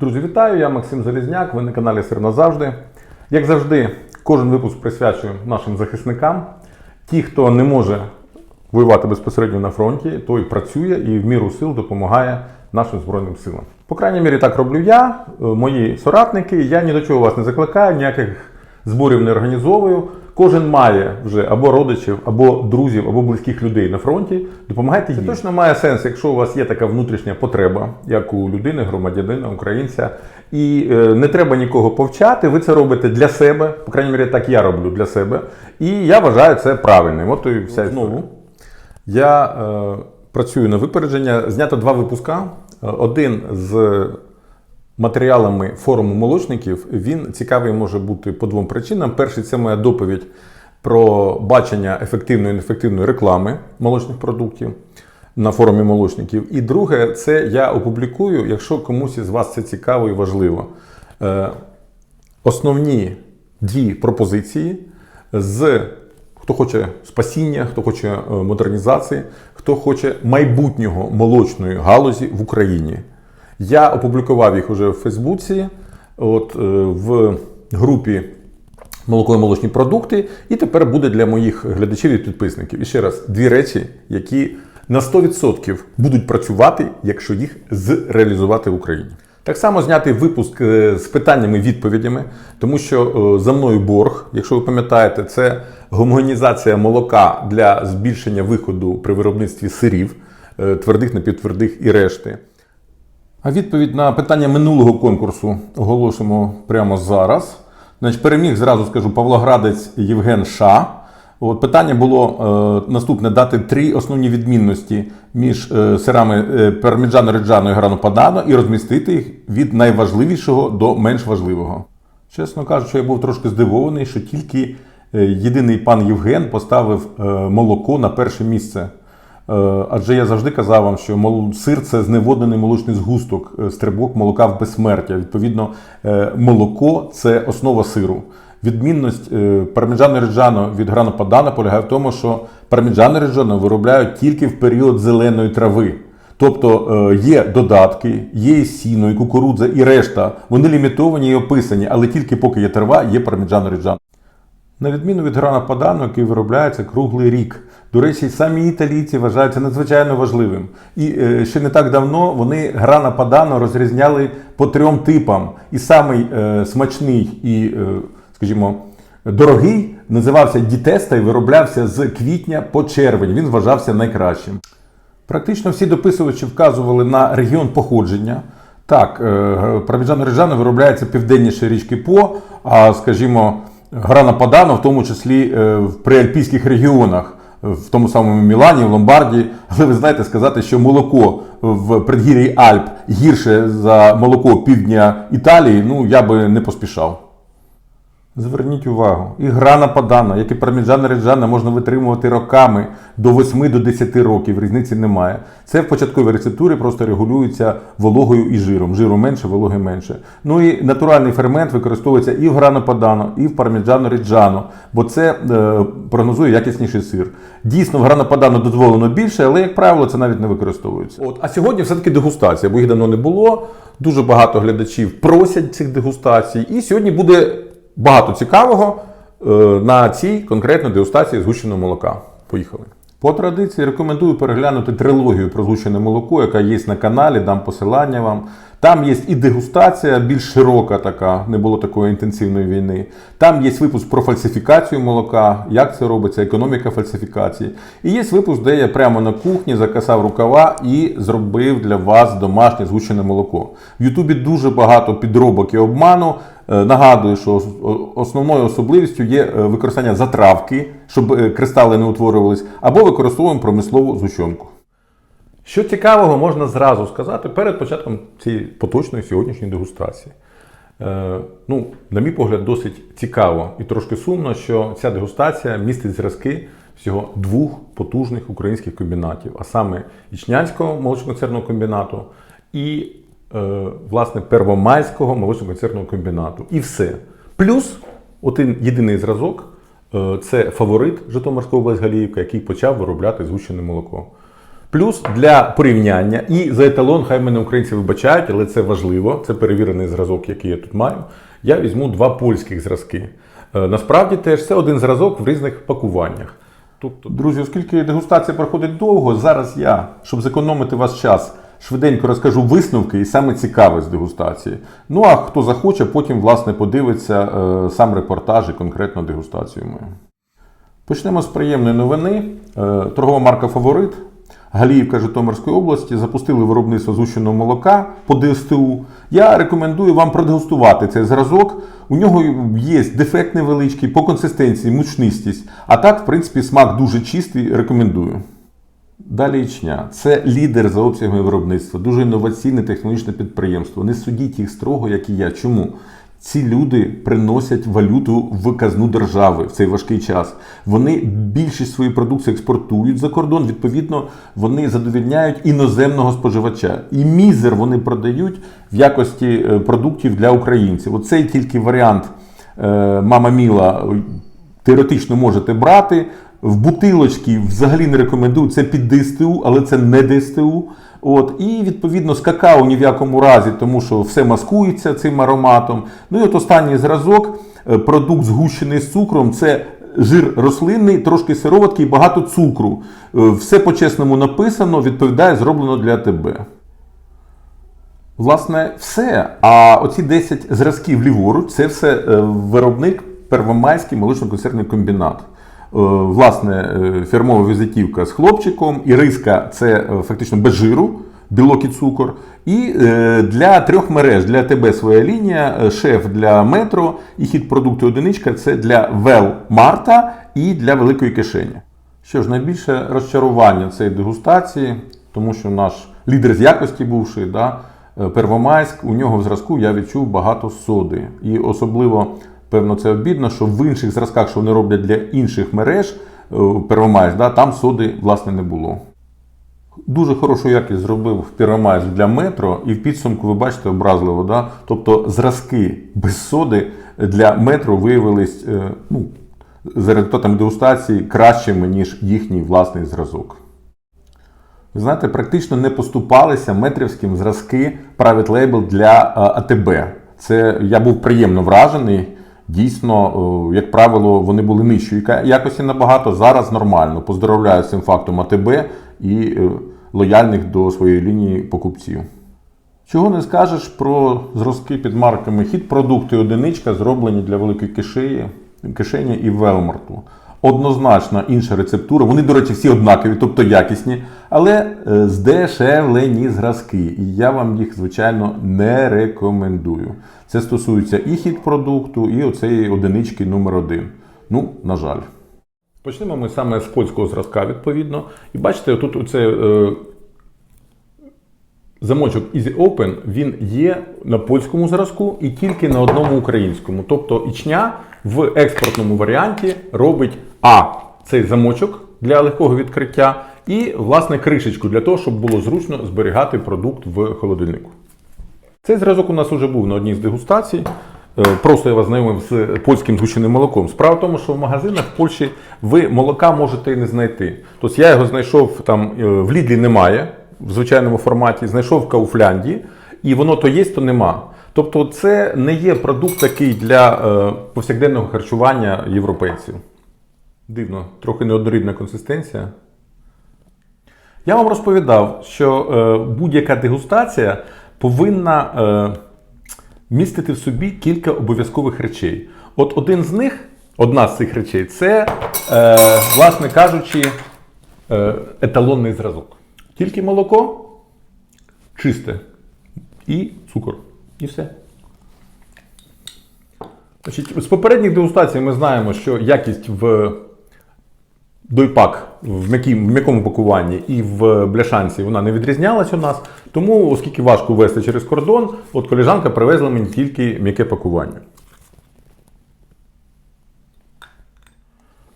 Друзі, вітаю! Я Максим Залізняк. Ви на каналі Сир назавжди. Як завжди, кожен випуск присвячую нашим захисникам. Ті, хто не може воювати безпосередньо на фронті, той працює і в міру сил допомагає нашим Збройним силам. По крайній мірі, так роблю я, е, мої соратники. Я ні до чого вас не закликаю, ніяких зборів не організовую. Кожен має вже або родичів, або друзів, або близьких людей на фронті. Допомагайте їм. Це точно має сенс, якщо у вас є така внутрішня потреба, як у людини, громадянина, українця, і е, не треба нікого повчати. Ви це робите для себе. По крайній мірі, так я роблю для себе. І я вважаю це правильним. От і вся знову. Я е, працюю на випередження. Знято два випуска. Е, Один з матеріалами форуму молочників. Він цікавий може бути по двом причинам. Перший це моя доповідь про бачення ефективної і неефективної реклами молочних продуктів на форумі молочників. І друге, це я опублікую, якщо комусь із вас це цікаво і важливо. Е, основні дві пропозиції з хто хоче спасіння, хто хоче е, модернізації, хто хоче майбутнього молочної галузі в Україні. Я опублікував їх уже в Фейсбуці, от, е, в групі молоко і молочні продукти, і тепер буде для моїх глядачів і підписників. І ще раз, дві речі, які на 100% будуть працювати, якщо їх зреалізувати в Україні. Так само знятий випуск е, з питаннями відповідями, тому що е, за мною борг, якщо ви пам'ятаєте, це гомогенізація молока для збільшення виходу при виробництві сирів, твердих, напівтвердих і решти. А відповідь на питання минулого конкурсу оголосимо прямо зараз. Значить, переміг, зразу скажу, Павлоградець Євген Ша. От питання було е, наступне: дати три основні відмінності між е, сирами е, парміджано реджано і грано падано і розмістити їх від найважливішого до менш важливого. Чесно кажучи, я був трошки здивований, що тільки е, єдиний пан Євген поставив е, молоко на перше місце. Е, Адже я завжди казав вам, що сир це зневоднений молочний згусток, е, стрибок молока в безсмертя. Відповідно, е, молоко це основа сиру. Відмінність парміджано реджано від грано падано полягає в тому, що парміджано реджано виробляють тільки в період зеленої трави. Тобто є додатки, є і сіно, і кукурудза, і решта. Вони лімітовані і описані, але тільки поки є трава, є парміджано реджано. На відміну від грана падано, який виробляється круглий рік. До речі, самі італійці вважають це надзвичайно важливим. І е, ще не так давно вони грана падано розрізняли по трьом типам. І самий е, смачний і, е, скажімо, дорогий називався Дітеста і вироблявся з квітня по червень. Він вважався найкращим. Практично всі дописувачі вказували на регіон походження. Так, е, парміджано реджано виробляється південніше річки По, а скажімо, грана нападана, в тому числі е, в приальпійських регіонах, в тому самому Мілані, в Ломбардії. Але ви знаєте, сказати, що молоко в предгір'ї Альп гірше за молоко півдня Італії, ну я би не поспішав. Зверніть увагу, і грана падана, як і парміджана реджана можна витримувати роками до 8 до 10 років, різниці немає. Це в початковій рецептурі просто регулюється вологою і жиром. Жиру менше, вологи менше. Ну і натуральний фермент використовується і в грано падано, і в парміджано реджано, бо це е, прогнозує якісніший сир. Дійсно, в грано падано дозволено більше, але, як правило, це навіть не використовується. От, а сьогодні все-таки дегустація, бо їх давно не було. Дуже багато глядачів просять цих дегустацій. І сьогодні буде багато цікавого е, на цій конкретно дегустації згущеного молока. Поїхали. По традиції рекомендую переглянути трилогію про згущене молоко, яка є на каналі, дам посилання вам. Там є і дегустація більш широка така, не було такої інтенсивної війни. Там є випуск про фальсифікацію молока, як це робиться, економіка фальсифікації. І є випуск, де я прямо на кухні закасав рукава і зробив для вас домашнє згущене молоко. В Ютубі дуже багато підробок і обману. Е, Нагадую, що основною особливістю є е, використання затравки, щоб е, кристали не утворювались, або використовуємо промислову згущенку. Що цікавого можна зразу сказати перед початком цієї поточної сьогоднішньої дегустації. Е, ну, на мій погляд, досить цікаво і трошки сумно, що ця дегустація містить зразки всього двох потужних українських комбінатів, а саме Ічнянського молочно-концерного комбінату і е, власне Первомайського молочно-концерного комбінату. І все. Плюс один єдиний зразок е, це фаворит Житомирської області який почав виробляти згущене молоко. Плюс для порівняння і за еталон, хай мене українці вибачають, але це важливо. Це перевірений зразок, який я тут маю. Я візьму два польських зразки. Е, Насправді теж це один зразок в різних пакуваннях. Тобто, друзі, оскільки дегустація проходить довго, зараз я, щоб зекономити ваш час, швиденько розкажу висновки і саме цікаве з дегустації. Ну а хто захоче, потім власне подивиться е, сам репортаж і конкретно дегустацію мою. Почнемо з приємної новини. Е, Торгова марка Фаворит Галіївка Житомирської області запустили виробництво згущеного молока по ДСТУ. Я рекомендую вам продегустувати цей зразок. У нього є дефект невеличкий по консистенції, мучнистість. А так, в принципі, смак дуже чистий. Рекомендую. Далі Ічня. Це лідер за обсягами виробництва, дуже інноваційне технологічне підприємство. Не судіть їх строго, як і я. Чому? Ці люди приносять валюту в казну держави в цей важкий час. Вони більшість своєї продукції експортують за кордон. Відповідно, вони задовільняють іноземного споживача. І мізер вони продають в якості е, продуктів для українців. Оцей тільки варіант е, Мама Міла теоретично можете брати. В бутилочки взагалі не рекомендую. Це під ДСТУ, але це не ДСТУ. От, і відповідно з какао ні в якому разі, тому що все маскується цим ароматом. Ну і от останній зразок, е, продукт згущений з цукром, це жир рослинний, трошки сироватки і багато цукру. Е, Все по-чесному написано, відповідає, зроблено для тебе. Власне, все. А оці 10 зразків ліворуч це все е, виробник Первомайський молочно-консервний комбінат. Е, Власне, е, фірмова візитівка з хлопчиком, і риска це е, фактично без жиру, білок і цукор. І для трьох мереж для ТБ своя лінія, шеф для метро і хід продукту одиничка це для Вел Марта і для великої кишені. Що ж, найбільше розчарування цієї дегустації, тому що наш лідер з якості бувший, да, Первомайськ, у нього в зразку я відчув багато соди. І особливо, певно, це обідно, що в інших зразках, що вони роблять для інших мереж, е, Первомайськ, да, там соди, власне, не було. Дуже хорошу якість зробив Первомайськ для метро, і в підсумку ви бачите образливо, да? тобто зразки без соди для метро виявились е, ну, за результатами дегустації кращими, ніж їхній власний зразок. Ви знаєте, практично не поступалися метрівським зразки Private Label для е, АТБ. Це я був приємно вражений. Дійсно, е, як правило, вони були нижчої якості набагато. Зараз нормально. Поздоровляю з цим фактом АТБ і е, лояльних до своєї лінії покупців. Чого не скажеш про зразки під марками хід продукти одиничка, зроблені для великої кишені, кишені і Велмарту. Однозначно інша рецептура. Вони, до речі, всі однакові, тобто якісні, але е, здешевлені зразки. І я вам їх, звичайно, не рекомендую. Це стосується і хід продукту, і оцеї одинички номер один. Ну, на жаль. Почнемо ми саме з польського зразка, відповідно. І бачите, тут оце е, замочок Easy Open, він є на польському зразку і тільки на одному українському. Тобто ічня в експортному варіанті робить А цей замочок для легкого відкриття, і, власне, кришечку для того, щоб було зручно зберігати продукт в холодильнику. Цей зразок у нас вже був на одній з дегустацій. Е, Просто я вас знайомив з польським згущеним молоком. Справа в тому, що в магазинах в Польщі ви молока можете і не знайти. Тобто я його знайшов там е, в Лідлі немає в звичайному форматі, знайшов в Кауфлянді, і воно то є, то нема. Тобто, це не є продукт такий для е, повсякденного харчування європейців. Дивно, трохи неоднорідна консистенція. Я вам розповідав, що е, будь-яка дегустація повинна е, містити в собі кілька обов'язкових речей. От один з них, одна з цих речей, це, е, власне кажучи, е, еталонний зразок. Тільки молоко чисте і цукор. І все. Значить, з попередніх дегустацій ми знаємо, що якість в дойпак в м'якому пакуванні і в бляшанці вона не відрізнялась у нас. Тому, оскільки важко ввести через кордон, от коліжанка привезла мені тільки м'яке пакування.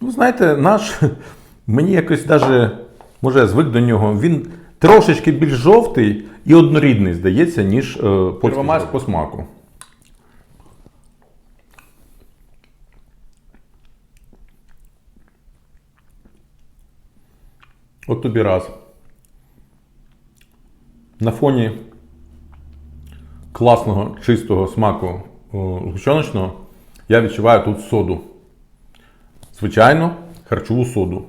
Ну, знаєте, наш мені якось даже, може, я звик до нього. Він трошечки більш жовтий і однорідний, здається, ніж е, Первомайськ по смаку. От тобі раз. на фоні класного чистого смаку о, я відчуваю тут соду. Звичайно, харчову соду.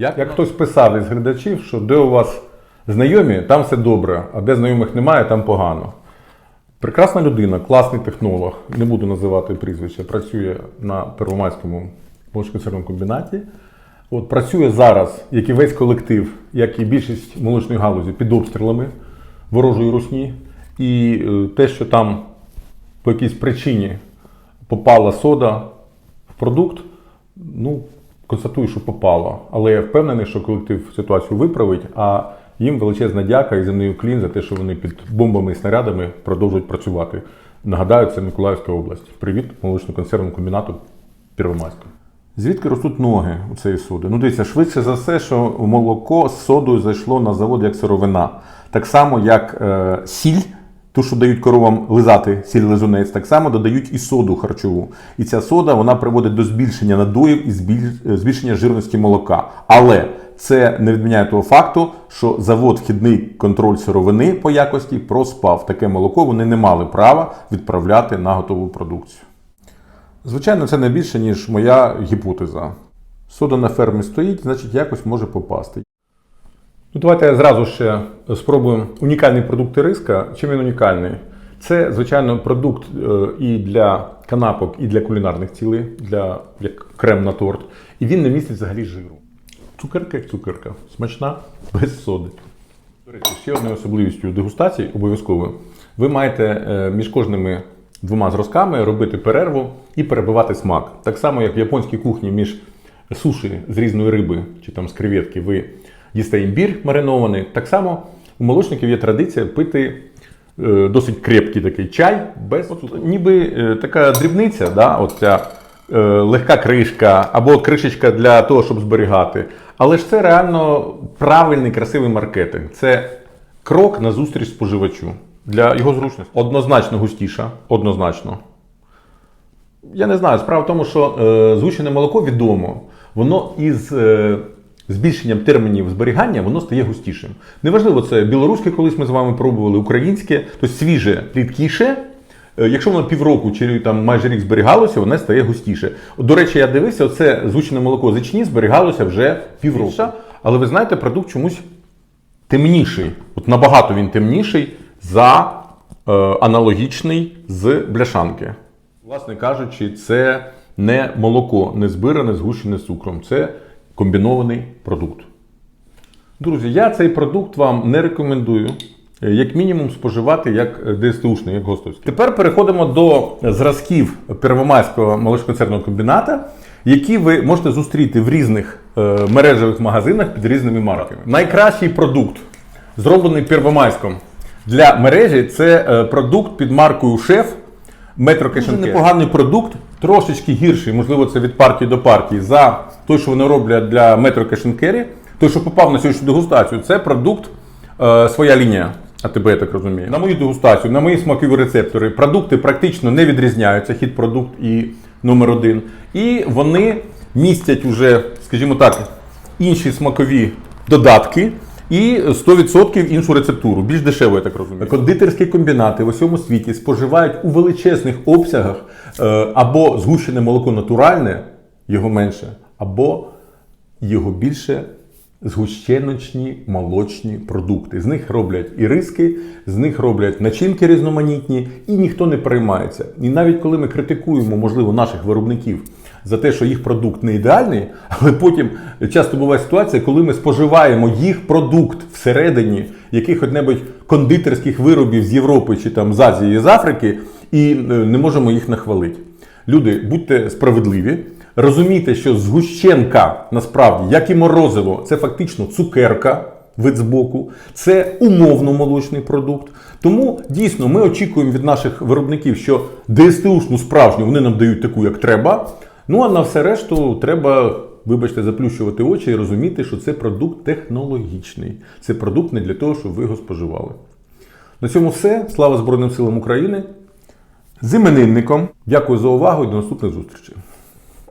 Як, Як хтось писав із глядачів, що де у вас знайомі, там все добре, а де знайомих немає, там погано. Прекрасна людина, класний технолог, не буду називати прізвище, працює на Первомайському молочно-консервному комбінаті. От, працює зараз, як і весь колектив, як і більшість молочної галузі, під обстрілами ворожої русні. І е, те, що там по якійсь причині попала сода в продукт, ну, констатую, що попало. Але я впевнений, що колектив ситуацію виправить, а їм величезна дяка і земний уклін за те, що вони під бомбами і снарядами продовжують працювати. Нагадаю, це Миколаївська область. Привіт, молочно-консервному комбінату Первомайська. Звідки ростуть ноги у цієї соди? Ну, дивіться, швидше за все, що молоко з содою зайшло на завод як сировина. Так само, як е, сіль, ту, що дають коровам лизати сіль лизунець, так само додають і соду харчову. І ця сода вона приводить до збільшення надоїв і е, збільшення жирності молока. Але це не відміняє того факту, що завод вхідний контроль сировини по якості проспав. Таке молоко вони не мали права відправляти на готову продукцію. Звичайно, це не більше, ніж моя гіпотеза. Сода на фермі стоїть, значить якось може попасти. Ну, давайте зразу ще спробуємо унікальний продукт риска. Чим він унікальний? Це, звичайно, продукт е, і для канапок, і для кулінарних цілей, для як крем на торт. І він не містить взагалі жиру. Цукерка як цукерка. Смачна, без соди. До речі, ще одною особливістю дегустації обов'язково. Ви маєте е, між кожними двома зразками робити перерву і перебивати смак. Так само, як в японській кухні між суші з різної риби чи там з креветки ви їсте імбір маринований. Так само у молочників є традиція пити е, досить крепкий такий чай, без от, ніби е, така дрібниця, да, от ця е, легка кришка або кришечка для того, щоб зберігати. Але ж це реально правильний, красивий маркетинг. Це крок на зустріч споживачу для його зручності. Однозначно густіша, однозначно. Я не знаю, справа в тому, що е, згущене молоко відомо, воно із е, збільшенням термінів зберігання воно стає густішим. Неважливо, це білоруське, колись ми з вами пробували, українське, тобто свіже, рідкіше. Е, Якщо воно півроку чи там майже рік зберігалося, воно стає густіше. До речі, я дивився, оце згущене молоко з ячні зберігалося вже півроку. Але ви знаєте, продукт чомусь темніший. От набагато він темніший за е, аналогічний з бляшанки. Власне кажучи, це не молоко, не збиране, згущене з цукром. Це комбінований продукт. Друзі, я цей продукт вам не рекомендую. е, Як мінімум споживати як е, ДСТУшний, як гостовський. Тепер переходимо до зразків Первомайського молочконцерного комбіната, які ви можете зустріти в різних е, мережевих магазинах під різними марками. Найкращий продукт, зроблений Первомайськом для мережі, це продукт під маркою Шеф Метро Дуже непоганий продукт, трошечки гірший, можливо, це від партії до партії, за той, що вони роблять для Метро Кешенкері. Той, що попав на сьогоднішню дегустацію, це продукт е, своя лінія. АТБ, я так розумію. На мою дегустацію, на мої смакові рецептори, продукти практично не відрізняються, хід продукт і номер один. І вони містять уже, скажімо так, інші смакові додатки. І 100% іншу рецептуру, більш дешево, я так розумію. Кондитерські комбінати в усьому світі споживають у величезних обсягах е, або згущене молоко натуральне, його менше, або його більше згущеночні молочні продукти. З них роблять і риски, з них роблять начинки різноманітні, і ніхто не переймається. І навіть коли ми критикуємо, можливо, наших виробників за те, що їх продукт не ідеальний, але потім часто буває ситуація, коли ми споживаємо їх продукт всередині якихось-небудь кондитерських виробів з Європи чи там з Азії, з Африки, і е, не можемо їх нахвалити. Люди, будьте справедливі. Розумійте, що згущенка насправді, як і морозиво, це фактично цукерка, вид збоку, це умовно молочний продукт. Тому дійсно ми очікуємо від наших виробників, що ДСТУшну справжню вони нам дають таку, як треба. Ну а на все решту треба, вибачте, заплющувати очі і розуміти, що це продукт технологічний. Це продукт не для того, щоб ви його споживали. На цьому все. Слава Збройним силам України. З іменинником. Дякую за увагу і до наступних зустрічей.